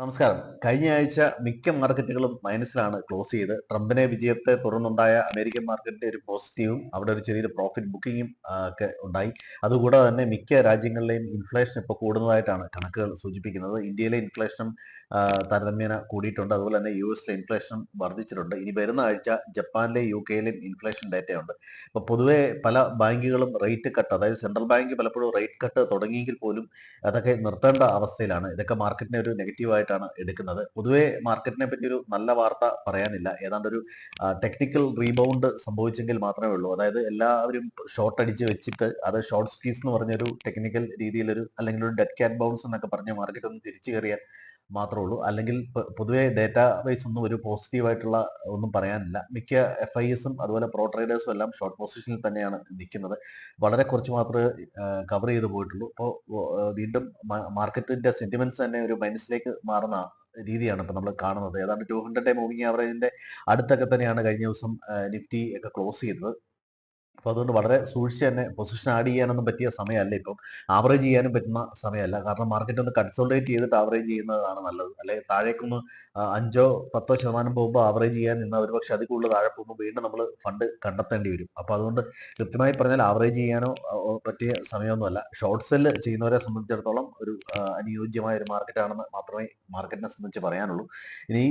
നമസ്കാരം. കഴിഞ്ഞ ആഴ്ച മിക്ക മാർക്കറ്റുകളും മൈനസിലാണ് ക്ലോസ് ചെയ്ത്. ട്രംപിനെ വിജയത്തെ തുടർന്നുണ്ടായ അമേരിക്കൻ മാർക്കറ്റിന്റെ ഒരു പോസിറ്റീവും അവിടെ ഒരു ചെറിയൊരു പ്രോഫിറ്റ് ബുക്കിങ്ങും ഒക്കെ ഉണ്ടായി. അതുകൂടാതെ തന്നെ മിക്ക രാജ്യങ്ങളിലെയും ഇൻഫ്ലേഷൻ ഇപ്പോൾ കൂടുന്നതായിട്ടാണ് കണക്കുകൾ സൂചിപ്പിക്കുന്നത്. ഇന്ത്യയിലെ ഇൻഫ്ലേഷനും താരതമ്യേന കൂടിയിട്ടുണ്ട്. അതുപോലെ തന്നെ യു എസിലെ ഇൻഫ്ലേഷനും വർദ്ധിച്ചിട്ടുണ്ട്. ഇനി വരുന്ന ആഴ്ച ജപ്പാനിലെ യു കെയിലെയും ഇൻഫ്ലേഷൻ ഡേറ്റയുണ്ട് അപ്പോൾ പൊതുവെ പല ബാങ്കുകളും റേറ്റ് കട്ട് അതായത് സെൻട്രൽ ബാങ്ക് പലപ്പോഴും റേറ്റ് കട്ട് തുടങ്ങിയെങ്കിൽ പോലും അതൊക്കെ നിർത്തേണ്ട അവസ്ഥയിലാണ്. ഇതൊക്കെ മാർക്കറ്റിനെ ഒരു നെഗറ്റീവായിട്ടാണ് എടുക്കുന്നത്. പൊതുവേ മാർക്കറ്റിനെ പറ്റി ഒരു നല്ല വാർത്ത പറയാനില്ല. ഏതാണ്ട് ഒരു ടെക്നിക്കൽ റീബൗണ്ട് സംഭവിച്ചെങ്കിൽ മാത്രമേ ഉള്ളൂ. അതായത് എല്ലാവരും ഷോർട്ട് അടിച്ച് വെച്ചിട്ട് അത് ഷോർട്ട് സ്ക്വീസ് എന്ന് പറഞ്ഞൊരു ടെക്നിക്കൽ രീതിയിലൊരു അല്ലെങ്കിൽ ഒരു ഡെറ്റ് ക്യാറ്റ് ബൗൺസ് എന്നൊക്കെ പറഞ്ഞ മാർക്കറ്റ് ഒന്ന് തിരിച്ചു കയറിയാൽ മാത്രമേ ഉള്ളൂ. അല്ലെങ്കിൽ പൊതുവേ ഡേറ്റാ വൈസ് ഒന്നും ഒരു പോസിറ്റീവായിട്ടുള്ള ഒന്നും പറയാനില്ല. മിക്ക എഫ് ഐ എസും അതുപോലെ പ്രോ ട്രേഡേഴ്സും എല്ലാം ഷോർട്ട് പൊസിഷനിൽ തന്നെയാണ് നിൽക്കുന്നത്. വളരെ കുറച്ച് മാത്രമേ കവർ ചെയ്ത് പോയിട്ടുള്ളൂ. അപ്പോൾ വീണ്ടും മാർക്കറ്റിന്റെ സെന്റിമെന്റ്സ് തന്നെ ഒരു മൈനസിലേക്ക് മാറുന്ന രീതിയാണ് ഇപ്പൊ നമ്മൾ കാണുന്നത്. ഏതാണ്ട് ടു ഹൺഡ്രഡ് ഡേ മൂവിങ് ആവറേജിന്റെ അടുത്തൊക്കെ തന്നെയാണ് കഴിഞ്ഞ ദിവസം നിഫ്റ്റി ഒക്കെ ക്ലോസ് ചെയ്തത്. അപ്പോൾ അതുകൊണ്ട് വളരെ സൂക്ഷിച്ച് തന്നെ പൊസിഷൻ ആഡ് ചെയ്യാനൊന്നും പറ്റിയ സമയമല്ല ഇപ്പം. ആവറേജ് ചെയ്യാനും പറ്റുന്ന സമയമല്ല. കാരണം മാർക്കറ്റ് ഒന്ന് കൺസോൾട്ടേറ്റ് ചെയ്തിട്ട് ആവറേജ് ചെയ്യുന്നതാണ് നല്ലത്. അല്ലെങ്കിൽ താഴേക്കൊന്ന് അഞ്ചോ പത്തോ ശതമാനം പോകുമ്പോൾ ആവറേജ് ചെയ്യാൻ നിന്നാൽ ഒരു പക്ഷെ അതിൽ കൂടുതൽ താഴെ പോകുമ്പോൾ വീണ്ടും നമ്മൾ ഫണ്ട് കണ്ടെത്തേണ്ടി വരും. അപ്പോൾ അതുകൊണ്ട് കൃത്യമായി പറഞ്ഞാൽ ആവറേജ് ചെയ്യാനോ പറ്റിയ സമയമൊന്നുമല്ല. ഷോർട്ട് സെല്ല് ചെയ്യുന്നവരെ സംബന്ധിച്ചിടത്തോളം ഒരു അനുയോജ്യമായ ഒരു മാർക്കറ്റ് ആണെന്ന് മാത്രമേ മാർക്കറ്റിനെ സംബന്ധിച്ച് പറയാനുള്ളൂ. ഇനി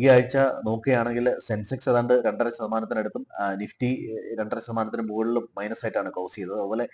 ഈ ആഴ്ച നോക്കുകയാണെങ്കിൽ സെൻസെക്സ് ഏതാണ്ട് രണ്ടര ശതമാനത്തിനടുത്തും നിഫ്റ്റി രണ്ടര ശതമാനത്തിന് മുകളിലും മൈനസ് ആയിട്ടാണ് ക്ലോസ് ചെയ്തത്. അതുപോലെ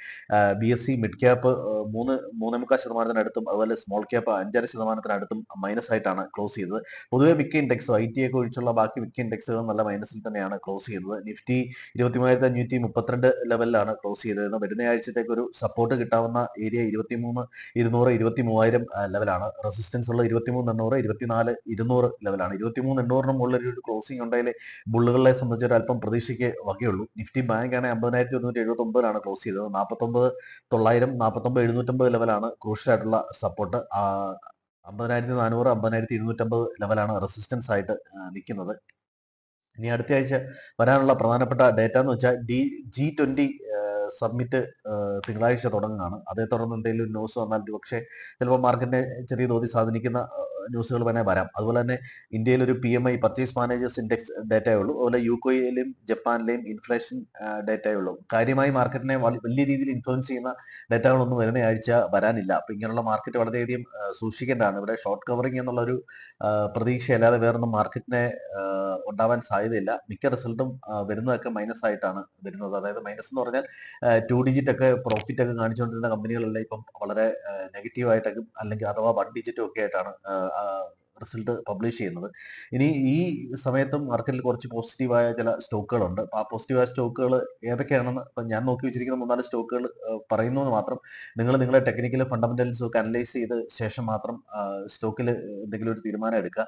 B S E mid cap മൂന്ന് മൂന്നേ മുക്കാൽ ശതമാനത്തിനടുത്തും അതുപോലെ സ്മോൾ ക്യാപ്പ് അഞ്ചര ശതമാനത്തിനടുത്തും മൈനസ് ആയിട്ടാണ് ക്ലോസ് ചെയ്തത്. പൊതുവെ മിക്ക ഇൻഡെക്സ് ഐ ടി ഒക്കെ ഒഴിച്ചുള്ള ബാക്കി മിക്ക ഇൻഡെക്സുകൾ നല്ല മൈനസിൽ തന്നെയാണ് ക്ലോസ് ചെയ്തത്. നിഫ്റ്റി ഇരുപത്തി മൂവായിരത്തി അഞ്ഞൂറ്റി മുപ്പത്തിരണ്ട് ലെവലിലാണ് ക്ലോസ് ചെയ്തത് വരുന്ന ആഴ്ചത്തേക്ക് ഒരു സപ്പോർട്ട് കിട്ടാവുന്ന ഏരിയ ഇരുപത്തിമൂന്ന് ഇരുന്നൂറ് ഇരുപത്തി മൂവായിരം ലെവലാണ് റെസിസ്റ്റൻസ് ഉള്ള ഇരുപത്തിമൂന്ന് എണ്ണൂറ് ഇരുപത്തിനാല് ഇരുന്നൂറ് ലെവലാണ് ഇരുപത്തിമൂന്ന് എണ്ണൂറിന് മുകളിൽ ഒരു ക്ലോസിംഗ് ഉണ്ടായാലേ ബുള്ളുകളെ സംബന്ധിച്ച് ഒരു അല്പം പ്രതീക്ഷയ്ക്ക് വകയുള്ളൂ. നിഫ്റ്റി ബാങ്ക് ആണ് അമ്പതിനായിരത്തി ഒരുന്നൂറ്റി എഴുപത്തി ഒമ്പതിലാണ് ക്ലോസ് ചെയ്തത്. നാൽപ്പത്തൊമ്പത് തൊള്ളായിരം നാൽപ്പത്തൊമ്പത് എഴുന്നൂറ്റമ്പത് ലെവലാണ് ക്രൂഷ്യലായിട്ടുള്ള സപ്പോർട്ട് അമ്പതിനായിരത്തി നാനൂറ് അമ്പതിനായിരത്തി ഇരുന്നൂറ്റമ്പത് ലെവലാണ് റെസിസ്റ്റൻസ് ആയിട്ട് നിൽക്കുന്നത് ഇനി അടുത്ത ആഴ്ച വരാനുള്ള പ്രധാനപ്പെട്ട ഡേറ്റ എന്ന് വെച്ചാൽ ഡി ജി ട്വന്റി സബ്മിറ്റ് തിങ്കളാഴ്ച തുടങ്ങുകയാണ്. അതേ തുടർന്ന് എന്തെങ്കിലും ന്യൂസ് വന്നാൽ പക്ഷേ ചിലപ്പോൾ മാർക്കറ്റിനെ ചെറിയ തോതിൽ സ്വാധീനിക്കുന്ന ന്യൂസുകൾ തന്നെ വരാം. അതുപോലെ തന്നെ ഇന്ത്യയിൽ ഒരു P M I purchase managers index ഡേറ്റയേ ഉള്ളൂ. അതുപോലെ യു കെയിലെയും ജപ്പാനിലെയും ഇൻഫ്ലേഷൻ ഡേറ്റയേ ഉള്ളൂ. കാര്യമായി മാർക്കറ്റിനെ വലിയ രീതിയിൽ ഇൻഫ്ലുവൻസ് ചെയ്യുന്ന ഡേറ്റകളൊന്നും വരുന്ന ആഴ്ച വരാനില്ല. അപ്പൊ ഇങ്ങനെയുള്ള മാർക്കറ്റ് വളരെയധികം സൂക്ഷിക്കേണ്ടതാണ്. ഇവിടെ ഷോർട്ട് കവറിംഗ് എന്നുള്ള ഒരു പ്രതീക്ഷയല്ലാതെ വേറൊന്നും മാർക്കറ്റിനെ ഉണ്ടാവാൻ സാധ്യതയില്ല. മിക്ക റിസൾട്ടും വരുന്നതൊക്കെ മൈനസ് ആയിട്ടാണ് വരുന്നത്. അതായത് മൈനസ് എന്ന് പറഞ്ഞാൽ ടു ഡിജിറ്റ് ഒക്കെ പ്രോഫിറ്റ് ഒക്കെ കാണിച്ചുകൊണ്ടിരുന്ന കമ്പനികളെല്ലാം ഇപ്പം വളരെ നെഗറ്റീവ് ആയിട്ടൊക്കെ അല്ലെങ്കിൽ അഥവാ വൺ ഡിജിറ്റ് ഒക്കെ ആയിട്ടാണ് റിസൾട്ട് പബ്ലിഷ് ചെയ്യുന്നത്. ഇനി ഈ സമയത്തും മാർക്കറ്റിൽ കുറച്ച് പോസിറ്റീവായ ചില സ്റ്റോക്കുകളുണ്ട്. അപ്പോൾ ആ പോസിറ്റീവായ സ്റ്റോക്കുകൾ ഏതൊക്കെയാണെന്ന് ഇപ്പം ഞാൻ നോക്കി വെച്ചിരിക്കുന്ന മൂന്നാൽ സ്റ്റോക്കുകൾ പറയുന്നു എന്ന് മാത്രം നിങ്ങൾ നിങ്ങളുടെ ടെക്നിക്കൽ ഫണ്ടമെന്റൽസ് ഒക്കെ അനലൈസ് ചെയ്ത ശേഷം മാത്രം സ്റ്റോക്കിൽ എന്തെങ്കിലും ഒരു തീരുമാനം എടുക്കുക.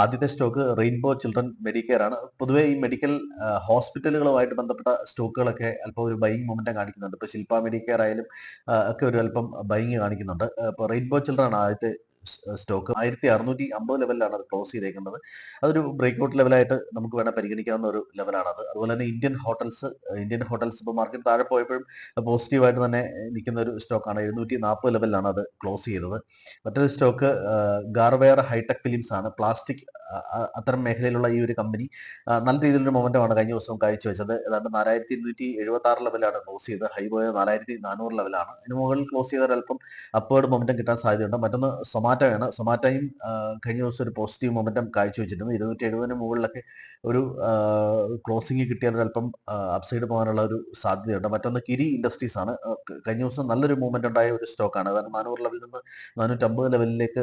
ആദ്യത്തെ സ്റ്റോക്ക് റെയിൻബോ ചിൽഡ്രൻ മെഡിക്കെയർ ആണ്. പൊതുവേ ഈ മെഡിക്കൽ ഹോസ്പിറ്റലുകളുമായിട്ട് ബന്ധപ്പെട്ട സ്റ്റോക്കുകളൊക്കെ അല്പം ഒരു ബൈങ് മൊമെന്റം കാണിക്കുന്നുണ്ട്. ഇപ്പോൾ ശില്പ മെഡിക്കെയർ ആയാലും ഒക്കെ ഒരു അല്പം ബൈങ് കാണിക്കുന്നുണ്ട്. ഇപ്പോൾ റെയിൻബോ ചിൽഡ്രൻ ആണ് ആദ്യത്തെ സ്റ്റോക്ക്. ആയിരത്തി അറുന്നൂറ്റി അമ്പത് ലെവലിലാണ് അത് ക്ലോസ് ചെയ്തേക്കുന്നത്. അതൊരു ബ്രേക്ക് ഔട്ട് ലെവലായിട്ട് നമുക്ക് വേണം പരിഗണിക്കാവുന്ന ഒരു ലെവലാണ് അത് അതുപോലെ തന്നെ ഇന്ത്യൻ ഹോട്ടൽസ് ഇന്ത്യൻ ഹോട്ടൽസ് ഇപ്പോൾ മാർക്കറ്റ് താഴെ പോയപ്പോഴും പോസിറ്റീവായിട്ട് തന്നെ നിൽക്കുന്ന ഒരു സ്റ്റോക്കാണ്. എഴുന്നൂറ്റി നാൽപ്പത് ലെവലിലാണ് അത് ക്ലോസ് ചെയ്തത്. മറ്റൊരു സ്റ്റോക്ക് ഗാർവെയർ ഹൈടെക് ഫിലിംസ് ആണ് പ്ലാസ്റ്റിക് അത്തരം മേഖലയിലുള്ള ഈ ഒരു കമ്പനി നല്ല രീതിയിലൊരു മൊമെന്റമാണ് കഴിഞ്ഞ ദിവസം കാഴ്ചവെച്ചത്. ഏതാണ്ട് നാലായിരത്തി ഇരുന്നൂറ്റി എഴുപത്തി ആറ് ലെവലാണ് ക്ലോസ് ചെയ്ത് ഹൈ പോയ നാലായിരത്തി നാനൂറ് ലെവലാണ് അതിന് മുകളിൽ ക്ലോസ് ചെയ്താൽ അല്പം അപ്വേർഡ് മൊമെന്റം കിട്ടാൻ സാധ്യതയുണ്ട്. മറ്റൊന്ന് സൊമാറ്റോയാണ് സൊമാറ്റോയും കഴിഞ്ഞ ദിവസം ഒരു പോസിറ്റീവ് മൊമെന്റം കാഴ്ചവെച്ചിരുന്നു. ഇരുന്നൂറ്റി എഴുപതിന് മുകളിലൊക്കെ ഒരു ക്ലോസിംഗ് കിട്ടിയാൽ അല്പം അപ്സൈഡ് പോകാനുള്ള ഒരു സാധ്യതയുണ്ട്. മറ്റൊന്ന് കിരി ഇൻഡസ്ട്രീസ് ആണ്. കഴിഞ്ഞ ദിവസം നല്ലൊരു മൂവ്മെന്റ് ഉണ്ടായ ഒരു സ്റ്റോക്കാണ് അതായത് നാനൂറ് ലെവലിൽ നിന്ന് നാനൂറ്റമ്പത് ലെവലിലേക്ക്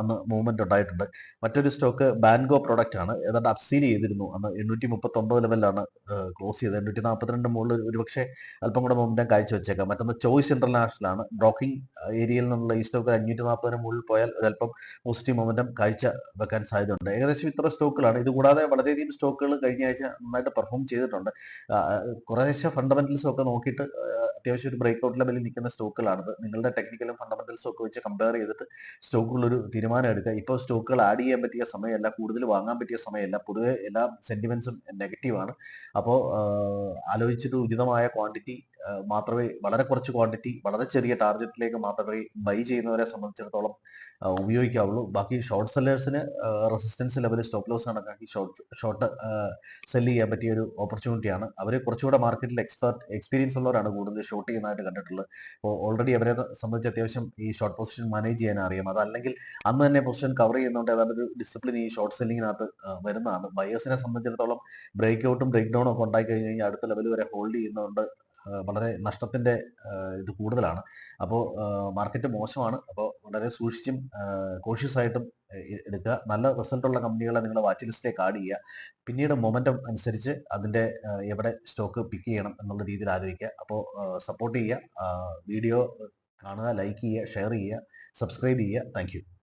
അന്ന് മൂവ്മെന്റ് ഉണ്ടായിട്ടുണ്ട്. മറ്റൊരു സ്റ്റോക്ക് ബാൻഗോ പ്രൊഡക്റ്റ് ആണ്. ഏതാണ്ട് അപ്സീൽ ചെയ്തിരുന്നു. അന്ന് എണ്ണൂറ്റി മുപ്പത്തി ഒമ്പത് ലെവലിലാണ് ക്ലോസ് ചെയ്തത്. എണ്ണൂറ്റി നാൽപ്പത്തിരണ്ട് മുകളിൽ ഒരുപക്ഷെ അല്പം കൂടെ മൊമെന്റം കാഴ്ചവെച്ചേക്കാം. മറ്റൊന്ന് ചോയ്സ് ഇന്റർനാഷണൽ ആണ്. ബ്രോക്കിംഗ് ഏരിയയിൽ നിന്നുള്ള ഈ സ്റ്റോക്ക് അഞ്ഞൂറ്റി നാൽപ്പതിന് മുകളിൽ പോയാൽ ഒരല്പം പോസിറ്റീവ് മൊമെന്റം കാഴ്ച വെക്കാൻ സാധ്യതയുണ്ട്. ഏകദേശം ഇത്ര സ്റ്റോക്കുകളാണ് ഇത് കൂടാതെ വളരെയധികം സ്റ്റോക്കുകൾ കഴിഞ്ഞ ആഴ്ച നന്നായിട്ട് പെർഫോം ചെയ്തിട്ടുണ്ട്. കുറേശ്ശെ ഫണ്ടമെന്റൽസും ഒക്കെ നോക്കിയിട്ട് അത്യാവശ്യം ഒരു ബ്രേക്ക്ഔട്ട് ലെവലിൽ നിൽക്കുന്ന സ്റ്റോക്കുകളാണിത് നിങ്ങളുടെ ടെക്നിക്കലും ഫണ്ടമെന്റൽസും ഒക്കെ വെച്ച് കമ്പയർ ചെയ്തിട്ട് സ്റ്റോക്കുകൾ ഒരു തീരുമാനം എടുക്കുക. ഇപ്പോൾ സ്റ്റോക്കുകൾ ആഡ് ചെയ്യാൻ പറ്റിയ സമയമല്ല. കൂടുതൽ വാങ്ങാൻ പറ്റിയ സമയമല്ല. പൊതുവെ എല്ലാ സെന്റിമെന്റ്സും നെഗറ്റീവാണ് അപ്പോൾ ആലോചിച്ചിട്ട് ഉചിതമായ ക്വാണ്ടിറ്റി മാത്രമേ വളരെ കുറച്ച് ക്വാണ്ടിറ്റി വളരെ ചെറിയ ടാർഗറ്റിലേക്ക് മാത്രമേ ബൈ ചെയ്യുന്നവരെ സംബന്ധിച്ചിടത്തോളം ഉപയോഗിക്കാവുള്ളൂ. ബാക്കി ഷോർട്ട് സെല്ലേഴ്സിന് റെസിസ്റ്റൻസ് ലെവൽ സ്റ്റോപ്പ് ലോസ് കണക്കാക്കി ഷോർട്ട് ഷോർട്ട് സെൽ ചെയ്യാൻ പറ്റിയ ഒരു ഓപ്പർച്യൂണിറ്റിയാണ് അവർ കുറച്ചുകൂടെ മാർക്കറ്റിൽ എക്സ്പെർട്ട് എക്സ്പീരിയൻസ് ഉള്ളവരാണ് കൂടുതൽ ഷോർട്ട് ചെയ്യുന്നതായിട്ട് കണ്ടിട്ടുള്ളത്. അപ്പോൾ ഓൾറെഡി അവരെ സംബന്ധിച്ച് അത്യാവശ്യം ഈ ഷോർട്ട് പൊസിഷൻ മാനേജ് ചെയ്യാൻ അറിയാം. അതല്ലെങ്കിൽ അന്ന് തന്നെ പൊസിഷൻ കവർ ചെയ്യുന്നതുകൊണ്ട് ഏതാണ്ട് ഒരു ഡിസിപ്ലിൻ ഈ ഷോർട്ട് സെല്ലിങ്ങിനകത്ത് വരുന്നതാണ്. ബയേഴ്സിനെ സംബന്ധിച്ചിടത്തോളം ബ്രേക്ക് ഔട്ടും ബ്രേക്ക് ഡൗണും ഒക്കെ ഉണ്ടായി കഴിഞ്ഞ് കഴിഞ്ഞാൽ അടുത്ത ലെവൽ വരെ ഹോൾഡ് ചെയ്യുന്നതുകൊണ്ട് വളരെ നഷ്ടത്തിന്റെ ആ, ഇത് കൂടുതലാണ്. അപ്പോൾ മാർക്കറ്റ് മോശമാണ്. അപ്പോൾ വളരെ സൂക്ഷിച്ചും കോഷ്യസ് ആയിട്ടും എടുക്കുക. നല്ല റിസൾട്ട് ഉള്ള കമ്പനികളെ നിങ്ങൾ വാച്ച് ലിസ്റ്റിലേക്ക് ആഡ് ചെയ്യുക. പിന്നീട് മൊമെന്റം അനുസരിച്ച് അതിന്റെ എവിടെ സ്റ്റോക്ക് പിക്ക് ചെയ്യണം എന്നുള്ള രീതിയിൽ ആലോചിക്കുക. അപ്പോൾ സപ്പോർട്ട് ചെയ്യുക. വീഡിയോ കാണുക ലൈക്ക് ചെയ്യുക ഷെയർ ചെയ്യുക സബ്സ്ക്രൈബ് ചെയ്യുക. താങ്ക്